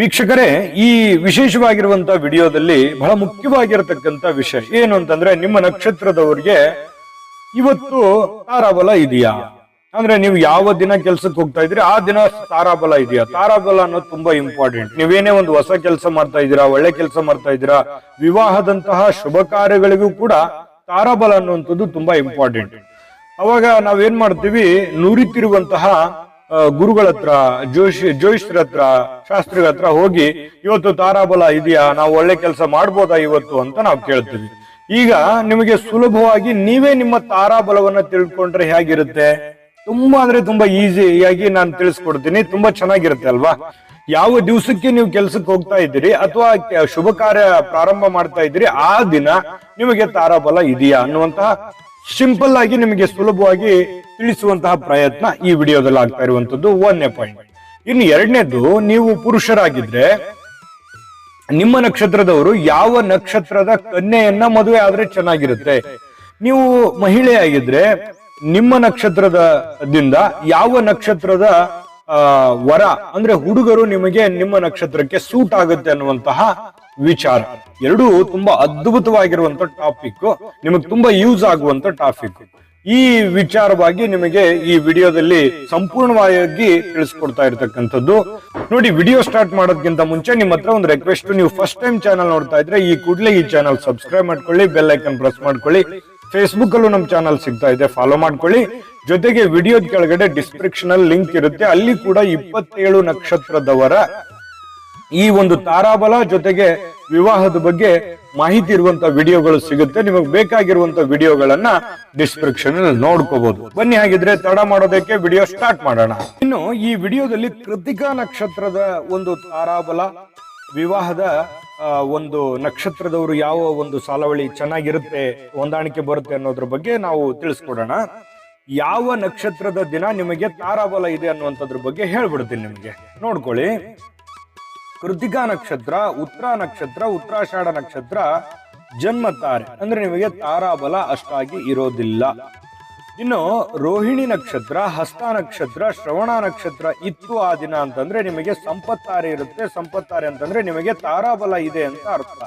ವೀಕ್ಷಕರೇ, ಈ ವಿಶೇಷವಾಗಿರುವಂತ ವಿಡಿಯೋದಲ್ಲಿ ಬಹಳ ಮುಖ್ಯವಾಗಿರತಕ್ಕಂತ ವಿಷಯ ಏನು ಅಂತಂದ್ರೆ, ನಿಮ್ಮ ನಕ್ಷತ್ರದವರಿಗೆ ಇವತ್ತು ತಾರಾಬಲ ಇದೆಯಾ? ಅಂದ್ರೆ ನೀವು ಯಾವ ದಿನ ಕೆಲ್ಸಕ್ಕೆ ಹೋಗ್ತಾ ಇದ್ರಿ ಆ ದಿನ ತಾರಾಬಲ ಇದೆಯಾ? ತಾರಾಬಲ ಅನ್ನೋದು ತುಂಬಾ ಇಂಪಾರ್ಟೆಂಟ್ ನೀವೇನೇ ಒಂದು ಹೊಸ ಕೆಲಸ ಮಾಡ್ತಾ ಇದ್ದೀರಾ, ಒಳ್ಳೆ ಕೆಲಸ ಮಾಡ್ತಾ ಇದ್ದೀರಾ, ವಿವಾಹದಂತಹ ಶುಭ ಕಾರ್ಯಗಳಿಗೂ ಕೂಡ ತಾರಾಬಲ ಅನ್ನುವಂಥದ್ದು ತುಂಬಾ ಇಂಪಾರ್ಟೆಂಟ್ ಅವಾಗ ನಾವೇನ್ ಮಾಡ್ತೀವಿ, ನುರಿತಿರುವಂತಹ ಗುರುಗಳ ಹತ್ರ, ಜೋಶಿ ಜೋಯಿಷ್ರ ಹತ್ರ, ಶಾಸ್ತ್ರಿಗಳ ಹತ್ರ ಹೋಗಿ, ಇವತ್ತು ತಾರಾಬಲ ಇದೆಯಾ? ನಾವು ಒಳ್ಳೆ ಕೆಲಸ ಮಾಡ್ಬೋದಾ ಇವತ್ತು? ಅಂತ ನಾವು ಕೇಳ್ತೀವಿ. ಈಗ ನಿಮಗೆ ಸುಲಭವಾಗಿ ನೀವೇ ನಿಮ್ಮ ತಾರಾಬಲವನ್ನ ತಿಳ್ಕೊಂಡ್ರೆ ಹೇಗಿರುತ್ತೆ? ತುಂಬಾ ಅಂದ್ರೆ ತುಂಬಾ ಈಸಿಯಾಗಿ ನಾನು ತಿಳಿಸ್ಕೊಡ್ತೀನಿ. ತುಂಬಾ ಚೆನ್ನಾಗಿರುತ್ತೆ ಅಲ್ವಾ? ಯಾವ ದಿವಸಕ್ಕೆ ನೀವು ಕೆಲ್ಸಕ್ಕೆ ಹೋಗ್ತಾ ಇದ್ದೀರಿ ಅಥವಾ ಶುಭ ಕಾರ್ಯ ಪ್ರಾರಂಭ ಮಾಡ್ತಾ ಇದ್ದೀರಿ, ಆ ದಿನ ನಿಮಗೆ ತಾರಾಬಲ ಇದೆಯಾ ಅನ್ನುವಂತಹ ಸಿಂಪಲ್ ಆಗಿ ನಿಮಗೆ ಸುಲಭವಾಗಿ ತಿಳಿಸುವಂತಹ ಪ್ರಯತ್ನ ಈ ವಿಡಿಯೋದಲ್ಲಿ ಆಗ್ತಾ ಇರುವಂತದ್ದು. ಒಂದನೇ ಪಾಯಿಂಟ್ ಇನ್ನು ಎರಡನೇದು, ನೀವು ಪುರುಷರಾಗಿದ್ರೆ ನಿಮ್ಮ ನಕ್ಷತ್ರದವರು ಯಾವ ನಕ್ಷತ್ರದ ಕನ್ಯೆಯನ್ನ ಮದುವೆ ಆದ್ರೆ ಚೆನ್ನಾಗಿರುತ್ತೆ? ನೀವು ಮಹಿಳೆಯಾಗಿದ್ರೆ ನಿಮ್ಮ ನಕ್ಷತ್ರದಿಂದ ಯಾವ ನಕ್ಷತ್ರದ ವರ ಅಂದ್ರೆ ಹುಡುಗರು ನಿಮಗೆ ನಿಮ್ಮ ನಕ್ಷತ್ರಕ್ಕೆ ಸೂಟ್ ಆಗುತ್ತೆ ಅನ್ನುವಂತಹ ವಿಚಾರ. ಎರಡೂ ತುಂಬಾ ಅದ್ಭುತವಾಗಿರುವಂತ ಟಾಪಿಕ್ ನಿಮಗೆ ತುಂಬಾ ಯೂಸ್ ಆಗುವಂತ ಟಾಪಿಕ್ ಈ ವಿಚಾರವಾಗಿ ನಿಮಗೆ ಈ ವಿಡಿಯೋದಲ್ಲಿ ಸಂಪೂರ್ಣವಾಗಿ ತಿಳಿಸ್ಕೊಡ್ತಾ ಇರತಕ್ಕಂಥದ್ದು. ನೋಡಿ, ವಿಡಿಯೋ ಸ್ಟಾರ್ಟ್ ಮಾಡೋದಕ್ಕಿಂತ ಮುಂಚೆ ನಿಮ್ಮ ಹತ್ರ ಒಂದು ರಿಕ್ವೆಸ್ಟ್ ನೀವು ಫಸ್ಟ್ ಟೈಮ್ ಚಾನಲ್ ನೋಡ್ತಾ ಇದ್ರೆ ಈ ಕೂಡಲೇ ಈ ಚಾನಲ್ ಸಬ್ಸ್ಕ್ರೈಬ್ ಮಾಡ್ಕೊಳ್ಳಿ ಬೆಲ್ ಐಕನ್ ಪ್ರೆಸ್ ಮಾಡ್ಕೊಳ್ಳಿ. ಫೇಸ್ಬುಕ್ ಅಲ್ಲೂ ನಮ್ಮ ಚಾನಲ್ ಸಿಗ್ತಾ ಇದೆ ಫಾಲೋ ಮಾಡ್ಕೊಳ್ಳಿ. ಜೊತೆಗೆ ವಿಡಿಯೋದ ಕೆಳಗಡೆ ಡಿಸ್ಕ್ರಿಪ್ಷನ್ ಅಲ್ಲಿ ಲಿಂಕ್ ಇರುತ್ತೆ. ಅಲ್ಲಿ ಕೂಡ ಇಪ್ಪತ್ತೇಳು ನಕ್ಷತ್ರದವರ ಈ ಒಂದು ತಾರಾಬಲ ಜೊತೆಗೆ ವಿವಾಹದ ಬಗ್ಗೆ ಮಾಹಿತಿ ಇರುವಂತ ವಿಡಿಯೋಗಳು ಸಿಗುತ್ತೆ. ನಿಮಗೆ ಬೇಕಾಗಿರುವಂತ ವಿಡಿಯೋಗಳನ್ನ ಡಿಸ್ಕ್ರಿಪ್ಷನ್ ಅಲ್ಲಿ ನೋಡ್ಕೋಬಹುದು ಬನ್ನಿ ಹಾಗಿದ್ರೆ ತಡ ಮಾಡೋದಕ್ಕೆ ವಿಡಿಯೋ ಸ್ಟಾರ್ಟ್ ಮಾಡೋಣ. ಇನ್ನು ಈ ವಿಡಿಯೋದಲ್ಲಿ ಕೃತಿಕಾ ನಕ್ಷತ್ರದ ಒಂದು ತಾರಾಬಲ, ವಿವಾಹದ ಒಂದು ನಕ್ಷತ್ರದವರು ಯಾವ ಒಂದು ಸಾಲವಳಿ ಚೆನ್ನಾಗಿರುತ್ತೆ, ಹೊಂದಾಣಿಕೆ ಬರುತ್ತೆ ಅನ್ನೋದ್ರ ಬಗ್ಗೆ ನಾವು ತಿಳಿಸ್ಕೊಡೋಣ. ಯಾವ ನಕ್ಷತ್ರದ ದಿನ ನಿಮಗೆ ತಾರಾಬಲ ಇದೆ ಅನ್ನುವಂಥದ್ರ ಬಗ್ಗೆ ಹೇಳ್ಬಿಡ್ತೀನಿ ನಿಮಗೆ. ನೋಡ್ಕೊಳ್ಳಿ. ಕೃತಿಕಾ ನಕ್ಷತ್ರ ಉತ್ತರ ನಕ್ಷತ್ರ ಉತ್ತರಾಷಾಢ ನಕ್ಷತ್ರ ಜನ್ಮ ತಾರೆ. ಅಂದ್ರೆ ನಿಮಗೆ ತಾರಾಬಲ ಅಷ್ಟಾಗಿ ಇರೋದಿಲ್ಲ. ಇನ್ನು ರೋಹಿಣಿ ನಕ್ಷತ್ರ, ಹಸ್ತ ನಕ್ಷತ್ರ, ಶ್ರವಣ ನಕ್ಷತ್ರ ಇತ್ತು ಆ ದಿನ ಅಂತಂದ್ರೆ ನಿಮಗೆ ಸಂಪತ್ತಾರೆ ಇರುತ್ತೆ. ಸಂಪತ್ತಾರೆ ಅಂತಂದ್ರೆ ನಿಮಗೆ ತಾರಾಬಲ ಇದೆ ಅಂತ ಅರ್ಥ.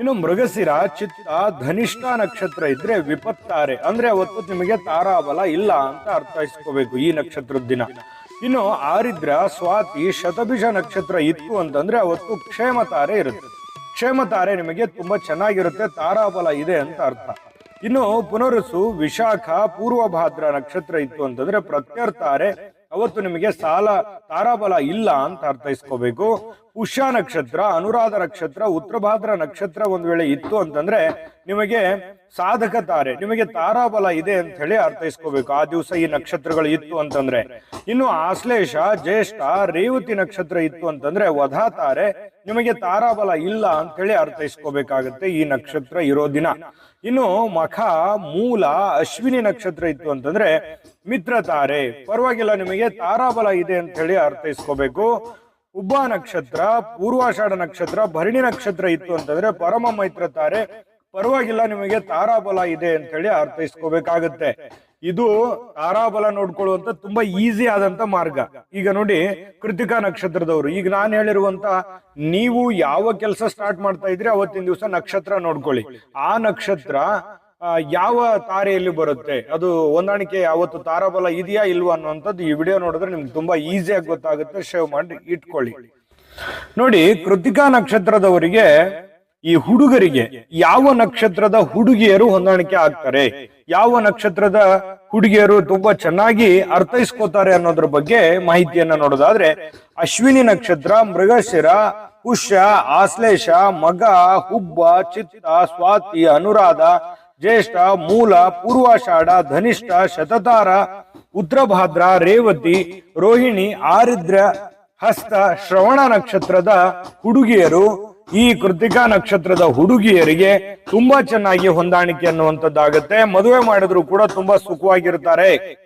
ಇನ್ನು ಮೃಗಶಿರ ಚಿತ್ತ ಧನಿಷ್ಠ ನಕ್ಷತ್ರ ಇದ್ರೆ ವಿಪತ್ತಾರೆ. ಅಂದ್ರೆ ಅವತ್ತು ನಿಮಗೆ ತಾರಾಬಲ ಇಲ್ಲ ಅಂತ ಅರ್ಥೈಸ್ಕೋಬೇಕು ಈ ನಕ್ಷತ್ರದ ದಿನ. ಇನ್ನು ಆರಿದ್ರ, ಸ್ವಾತಿ, ಶತಭಿಷ ನಕ್ಷತ್ರ ಇತ್ತು ಅಂತಂದ್ರೆ ಅವತ್ತು ಕ್ಷೇಮ ತಾರೆ ಇರುತ್ತೆ. ಕ್ಷೇಮ ತಾರೆ ನಿಮಗೆ ತುಂಬಾ ಚೆನ್ನಾಗಿರುತ್ತೆ, ತಾರಾಬಲ ಇದೆ ಅಂತ ಅರ್ಥ. ಇನ್ನು ಪುನರುಸು ವಿಶಾಖ, ಪೂರ್ವಭಾದ್ರ ನಕ್ಷತ್ರ ಇತ್ತು ಅಂತಂದ್ರೆ ಪ್ರತ್ಯರ್ಥಾರೆ. ಅವತ್ತು ನಿಮಗೆ ಸಾಲ, ತಾರಾಬಲ ಇಲ್ಲ ಅಂತ ಅರ್ಥೈಸ್ಕೋಬೇಕು. ಪುಷ್ಯ ನಕ್ಷತ್ರ, ಅನುರಾಧ ನಕ್ಷತ್ರ, ಉತ್ತರಭಾದ್ರ ನಕ್ಷತ್ರ ಒಂದು ವೇಳೆ ಇತ್ತು ಅಂತಂದ್ರೆ ನಿಮಗೆ ಸಾಧಕ ತಾರೆ, ನಿಮಗೆ ತಾರಾಬಲ ಇದೆ ಅಂತ ಹೇಳಿ ಅರ್ಥೈಸ್ಕೋಬೇಕು. ಆ ದಿವಸ ಈ ನಕ್ಷತ್ರಗಳು ಇತ್ತು ಅಂತಂದ್ರೆ. ಇನ್ನು ಆಶ್ಲೇಷ, ಜ್ಯೇಷ್ಠ, ರೇವತಿ ನಕ್ಷತ್ರ ಇತ್ತು ಅಂತಂದ್ರೆ ವಧಾ ತಾರೆ, ನಿಮಗೆ ತಾರಾಬಲ ಇಲ್ಲ ಅಂತ ಹೇಳಿ ಅರ್ಥೈಸ್ಕೋಬೇಕಾಗತ್ತೆ ಈ ನಕ್ಷತ್ರ ಇರೋ ದಿನ. ಇನ್ನು ಮಖ, ಮೂಲ, ಅಶ್ವಿನಿ ನಕ್ಷತ್ರ ಇತ್ತು ಅಂತಂದ್ರೆ ಮಿತ್ರ ತಾರೆ. ಪರವಾಗಿಲ್ಲ, ನಿಮಗೆ ತಾರಾಬಲ ಇದೆ ಅಂತ ಹೇಳಿ ಅರ್ಥೈಸ್ಕೋಬೇಕು. ಉಬ್ಬ ನಕ್ಷತ್ರ, ಪೂರ್ವಾಷಾಢ ನಕ್ಷತ್ರ, ಭರಣಿ ನಕ್ಷತ್ರ ಇತ್ತು ಅಂತಂದ್ರೆ ಪರಮ ಮೈತ್ರ ತಾರೆ. ಪರವಾಗಿಲ್ಲ ನಿಮಗೆ ತಾರಾಬಲ ಇದೆ ಅಂತ ಹೇಳಿ ಅರ್ಥೈಸ್ಕೋಬೇಕಾಗತ್ತೆ. ಇದು ತಾರಾಬಲ ನೋಡ್ಕೊಳ್ಳುವಂತ ತುಂಬಾ ಈಸಿ ಆದಂತ ಮಾರ್ಗ. ಈಗ ನೋಡಿ ಕೃತಿಕಾ ನಕ್ಷತ್ರದವರು, ಈಗ ನಾನು ಹೇಳಿರುವಂತ ನೀವು ಯಾವ ಕೆಲಸ ಸ್ಟಾರ್ಟ್ ಮಾಡ್ತಾ ಇದ್ರಿ ಅವತ್ತಿನ ದಿವಸ ನಕ್ಷತ್ರ ನೋಡ್ಕೊಳ್ಳಿ. ಆ ನಕ್ಷತ್ರ ಯಾವ ತಾರೆಯಲ್ಲಿ ಬರುತ್ತೆ? ಅದು ಹೊಂದಾಣಿಕೆ ಯಾವತ್ತು ತಾರಾಬಲ ಇದೆಯಾ ಇಲ್ವಾ ಅನ್ನುವಂಥದ್ದು ಈ ವಿಡಿಯೋ ನೋಡಿದ್ರೆ ನಿಮ್ಗೆ ತುಂಬಾ ಈಸಿಯಾಗಿ ಗೊತ್ತಾಗುತ್ತೆ. ಶೇವ್ ಮಾಡಿ, ಇಟ್ಕೊಳ್ಳಿ. ನೋಡಿ, ಕೃತಿಕಾ ನಕ್ಷತ್ರದವರಿಗೆ, ಈ ಹುಡುಗರಿಗೆ ಯಾವ ನಕ್ಷತ್ರದ ಹುಡುಗಿಯರು ಹೊಂದಾಣಿಕೆ ಆಗ್ತಾರೆ? ಯಾವ ನಕ್ಷತ್ರದ ಹುಡುಗಿಯರು ತುಂಬಾ ಚೆನ್ನಾಗಿ ಅರ್ಥೈಸ್ಕೋತಾರೆ ಅನ್ನೋದ್ರ ಬಗ್ಗೆ ಮಾಹಿತಿಯನ್ನ ನೋಡೋದಾದ್ರೆ, ಅಶ್ವಿನಿ ನಕ್ಷತ್ರ, ಮೃಗಶಿರ, ಪುಷ್ಯ, ಆಶ್ಲೇಷ, ಮಗ, ಹುಬ್ಬ, ಚಿತ್ತ, ಸ್ವಾತಿ, ಅನುರಾಧ ಜ್ಯೇಷ್ಠ, ಮೂಲ, ಪೂರ್ವಾಷಾಢ, ಧನಿಷ್ಠ, ಶತತಾರ, ಉದ್ರಭಾದ್ರ, ರೇವತಿ, ರೋಹಿಣಿ, ಆರಿದ್ರ, ಹಸ್ತ, ಶ್ರವಣ ನಕ್ಷತ್ರದ ಹುಡುಗಿಯರು, ಈ ಕೃತಿಕಾ ನಕ್ಷತ್ರದ ಹುಡುಗಿಯರಿಗೆ ತುಂಬಾ ಚೆನ್ನಾಗಿ ಹೊಂದಾಣಿಕೆ ಅನ್ನುವಂಥದ್ದಾಗತ್ತೆ. ಮದುವೆ ಮಾಡಿದ್ರು ಕೂಡ ತುಂಬಾ ಸುಖವಾಗಿರ್ತಾರೆ.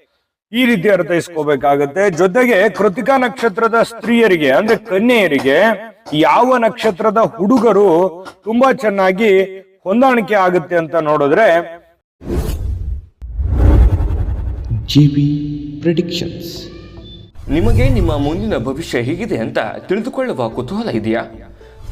ಈ ರೀತಿ ಅರ್ಥೈಸ್ಕೋಬೇಕಾಗತ್ತೆ. ಜೊತೆಗೆ ಕೃತಿಕಾ ನಕ್ಷತ್ರದ ಸ್ತ್ರೀಯರಿಗೆ, ಅಂದ್ರೆ ಕನ್ಯೆಯರಿಗೆ, ಯಾವ ನಕ್ಷತ್ರದ ಹುಡುಗರು ತುಂಬಾ ಚೆನ್ನಾಗಿ ಹೊಂದಾಣಿಕೆ ಆಗುತ್ತೆ ಅಂತ ನೋಡಿದ್ರೆ ಜಿಬಿ ಪ್ರಿಡಿಕ್ಷನ್ಸ್. ನಿಮಗೆ ನಿಮ್ಮ ಮುಂದಿನ ಭವಿಷ್ಯ ಹೇಗಿದೆ ಅಂತ ತಿಳಿದುಕೊಳ್ಳುವ ಕುತೂಹಲ ಇದೆಯಾ?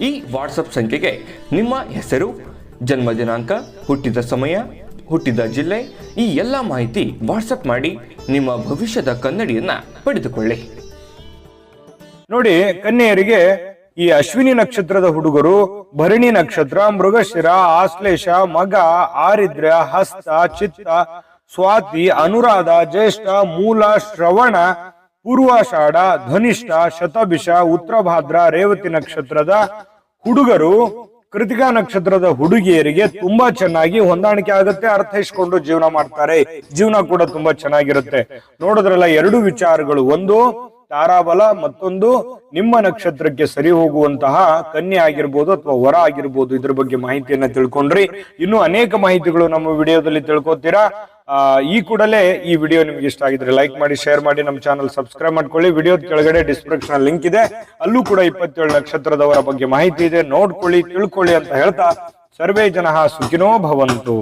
ಈ ವಾಟ್ಸಪ್ ಸಂಖ್ಯೆಗೆ ನಿಮ್ಮ ಹೆಸರು, ಜನ್ಮ ದಿನಾಂಕ, ಹುಟ್ಟಿದ ಸಮಯ, ಹುಟ್ಟಿದ ಜಿಲ್ಲೆ, ಈ ಎಲ್ಲ ಮಾಹಿತಿ ವಾಟ್ಸಪ್ ಮಾಡಿ ನಿಮ್ಮ ಭವಿಷ್ಯದ ಕನ್ನಡಿಯನ್ನ ಪಡೆದುಕೊಳ್ಳಿ. ನೋಡಿ, ಕನ್ಯೆಯರಿಗೆ ಈ ಅಶ್ವಿನಿ ನಕ್ಷತ್ರದ ಹುಡುಗರು, ಭರಣಿ ನಕ್ಷತ್ರ, ಮೃಗಶಿರ, ಆಶ್ಲೇಷ, ಮಗ, ಆರಿದ್ರ, ಹಸ್ತ, ಚಿತ್ತ, ಸ್ವಾತಿ, ಅನುರಾಧ, ಜ್ಯೇಷ್ಠ, ಮೂಲ, ಶ್ರವಣ ಪೂರ್ವಾಷಾಢ ಧನಿಷ್ಠ ಶತಭಿಷ, ಉತ್ತರಭಾದ್ರ, ರೇವತಿ ನಕ್ಷತ್ರದ ಹುಡುಗರು ಕೃತಿಕಾ ನಕ್ಷತ್ರದ ಹುಡುಗಿಯರಿಗೆ ತುಂಬಾ ಚೆನ್ನಾಗಿ ಹೊಂದಾಣಿಕೆ ಆಗುತ್ತೆ, ಅರ್ಥೈಸ್ಕೊಂಡು ಜೀವನ ಮಾಡ್ತಾರೆ. ಜೀವನ ಕೂಡ ತುಂಬಾ ಚೆನ್ನಾಗಿರುತ್ತೆ. ನೋಡಿದ್ರಲ್ಲ, ಎರಡು ವಿಚಾರಗಳು. ಒಂದು ತಾರಾಬಲ ಮತ್ತೊಂದು ನಿಮ್ಮ ನಕ್ಷತ್ರಕ್ಕೆ ಸರಿ ಹೋಗುವಂತಹ ಕನ್ಯೆ ಆಗಿರ್ಬೋದು ಅಥವಾ ವರ ಆಗಿರ್ಬೋದು ಇದ್ರ ಬಗ್ಗೆ ಮಾಹಿತಿಯನ್ನ ತಿಳ್ಕೊಂಡ್ರಿ. ಇನ್ನು ಅನೇಕ ಮಾಹಿತಿಗಳು ನಮ್ಮ ವಿಡಿಯೋದಲ್ಲಿ ತಿಳ್ಕೊತೀರಾ? ಈ ಕೂಡಲೇ ಈ ವಿಡಿಯೋ ನಿಮ್ಗೆ ಇಷ್ಟ ಆಗಿದ್ರೆ ಲೈಕ್ ಮಾಡಿ ಶೇರ್ ಮಾಡಿ, ನಮ್ಮ ಚಾನಲ್ ಸಬ್ಸ್ಕ್ರೈಬ್ ಮಾಡ್ಕೊಳ್ಳಿ. ವಿಡಿಯೋ ಕೆಳಗಡೆ ಡಿಸ್ಕ್ರಿಪ್ಷನ್ ಲಿಂಕ್ ಇದೆ. ಅಲ್ಲೂ ಕೂಡ ಇಪ್ಪತ್ತೇಳು ನಕ್ಷತ್ರದವರ ಬಗ್ಗೆ ಮಾಹಿತಿ ಇದೆ. ನೋಡ್ಕೊಳ್ಳಿ, ತಿಳ್ಕೊಳ್ಳಿ ಅಂತ ಹೇಳ್ತಾ ಸರ್ವೇ ಜನ ಸುಖಿನೋ ಭವಂತು.